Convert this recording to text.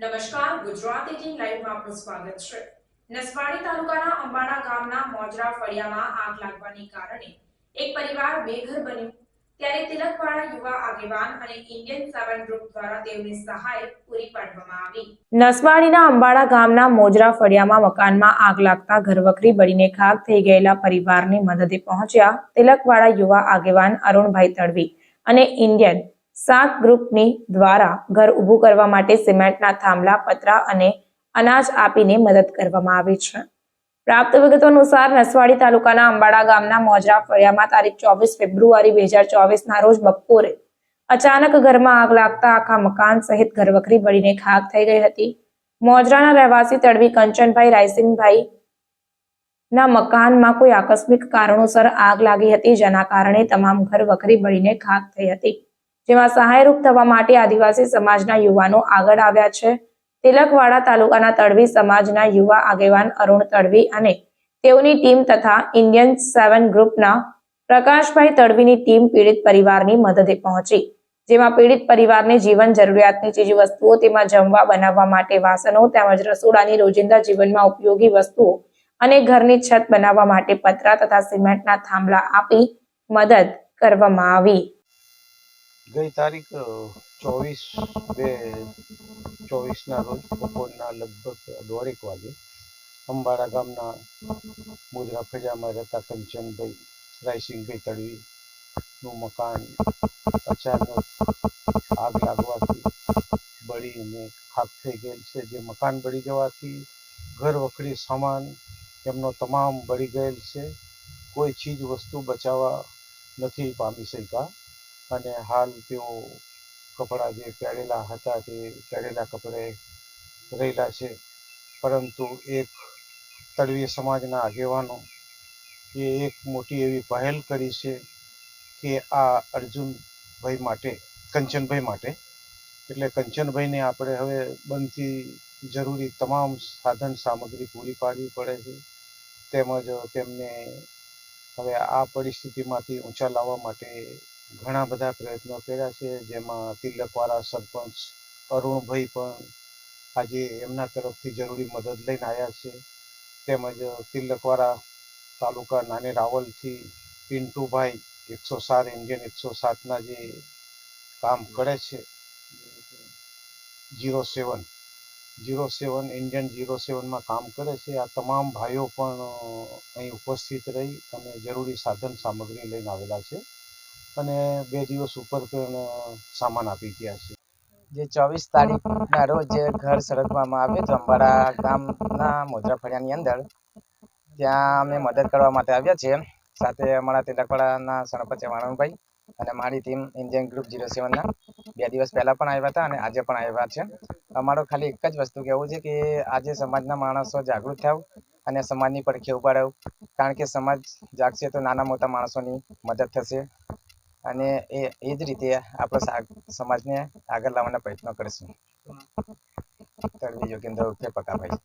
Gujarat eighteen લાઈવમાં આપનું સ્વાગત છે. નસવાડી તાલુકાના અંબાડા ગામના મોજરા ફળિયામાં આગ લાગવાને કારણે એક પરિવાર બેઘર બન્યું. ત્યારે તિલકવાડા યુવા આગેવાન અને ઇન્ડિયન સેવન ગ્રુપ દ્વારા તેમને સહાય પૂરી પાડવામાં આવી. નસવાડીના અંબાડા ગામના મોજરા ફળિયામાં મકાનમાં આગ લાગતા ઘરવખરી બળીને ખાક થઈ ગયેલા પરિવારની મદદે પહોંચ્યા તિલકવાડા યુવા આગેવાન અરુણભાઈ તડવી અને ઇન્ડિયન સાત ગ્રુપની દ્વારા ઘર ઊભું કરવા માટે સિમેન્ટના થાંભલા, પતરા અને અનાજ આપીને મદદ કરવામાં આવી છે. પ્રાપ્ત વિગતો અનુસાર નસવાડી તાલુકાના અંબાડા ગામના મોજરા ફળિયામાં તારીખ ચોવીસ ફેબ્રુઆરી બે હજાર ચોવીસના રોજ બપોરે અચાનક ઘરમાં આગ લાગતા આખા મકાન સહિત ઘરવખરી બળીને ખાક થઈ ગઈ હતી. મોજરાના રહેવાસી તડવી કંચનભાઈ રાયસિંગભાઈ ના મકાનમાં કોઈ આકસ્મિક કારણોસર આગ લાગી હતી, જેના કારણે તમામ ઘર વખરી બળીને ખાક થઈ હતી. જેમાં સહાયરૂપ થવા માટે આદિવાસી સમાજના યુવાનો આગળ આવ્યા છે. તિલકવાડા તાલુકાના તડવી સમાજના યુવા આગેવાન અરુણ તડવી અને તેઓની ટીમ તથા ઇન્ડિયન સેવન ગ્રુપના પ્રકાશભાઈ તડવીની ટીમ પીડિત પરિવારની મદદે પહોંચી, જેમાં પીડિત પરિવારને જીવન જરૂરિયાતની ચીજ વસ્તુઓ તેમાં જમવા, બનાવવા માટે વાસણો તેમજ રસોડાની રોજિંદા જીવનમાં ઉપયોગી વસ્તુઓ અને ઘરની છત બનાવવા માટે પતરા તથા સિમેન્ટના થાંભલા આપી મદદ કરવામાં આવી. ગઈ તારીખ ચોવીસ બે, ચોવીસના રોજ બપોરના લગભગ દોઢેક વાગે અંબાડા ગામના મુજરા ફેજામાં રહેતા કંચનભાઈ રાયસિંહભાઈ તડવીનું મકાન અચાનક આગ લાગવાથી બળીને ખાક થઈ ગયેલ છે. જે મકાન બળી જવાથી ઘર વખરી સામાન એમનો તમામ બળી ગયેલ છે. કોઈ ચીજ વસ્તુ બચાવવા નથી પામી શક્યા. અને હાલ તેઓ કપડાં જે પહેરેલા હતા તે પહેરેલા કપડે રહેલા છે. પરંતુ એક તળવીય સમાજના આગેવાનો એ એક મોટી એવી પહેલ કરી છે કે આ અર્જુનભાઈ માટે, કંચનભાઈ માટે. એટલે કંચનભાઈને આપણે હવે બનતી જરૂરી તમામ સાધન સામગ્રી પૂરી પાડવી પડે છે. તેમજ તેમને હવે આ પરિસ્થિતિમાંથી ઊંચા લાવવા માટે ઘણા બધા પ્રયત્નો કર્યા છે. જેમાં તિલકવાળા સરપંચ અરુણભાઈ પણ આજે એમના તરફથી જરૂરી મદદ લઈને આવ્યા છે. તેમજ તિલકવાળા તાલુકા નાની રાવલથી પિન્ટુભાઈ એકસો સાત ઇન્ડિયન એકસો સાતના જે કામ કરે છે. Zero seven. Zero seven Indian zero સેવનમાં કામ કરે છે. આ તમામ ભાઈઓ પણ અહીં ઉપસ્થિત રહી અને જરૂરી સાધન સામગ્રી લઈને આવેલા છે. અને બે દિવસ ઉપર સામાન આપી ગયા છે. જે ચોવીસ તારીખના રોજ જે ઘર સળગવામાં આવ્યું હતું અંબાડા ગામના મોજરા ફળિયાની અંદર ત્યાં અમે મદદ કરવા માટે આવ્યા છીએ. સાથે અમારા તિલકવાડાના સરપંચ વાણંદભાઈ અને મારી ટીમ ઇન્ડિયન ગ્રુપ જીરો સેવનના બે દિવસ પહેલાં પણ આવ્યા હતા અને આજે પણ આવ્યા છે. અમારો ખાલી એક જ વસ્તુ કહેવું છે કે આજે સમાજના માણસો જાગૃત થાવ અને સમાજની પડખે ઊભા રહો. કારણ કે સમાજ જાગશે તો નાના મોટા માણસોની મદદ થશે. અને એ એ જ રીતે આપણે સમાજને આગળ લાવવાના પ્રયત્નો કરીશું. તળવી યોગેન્દ્ર ઉર્ફે પકાભાઈ.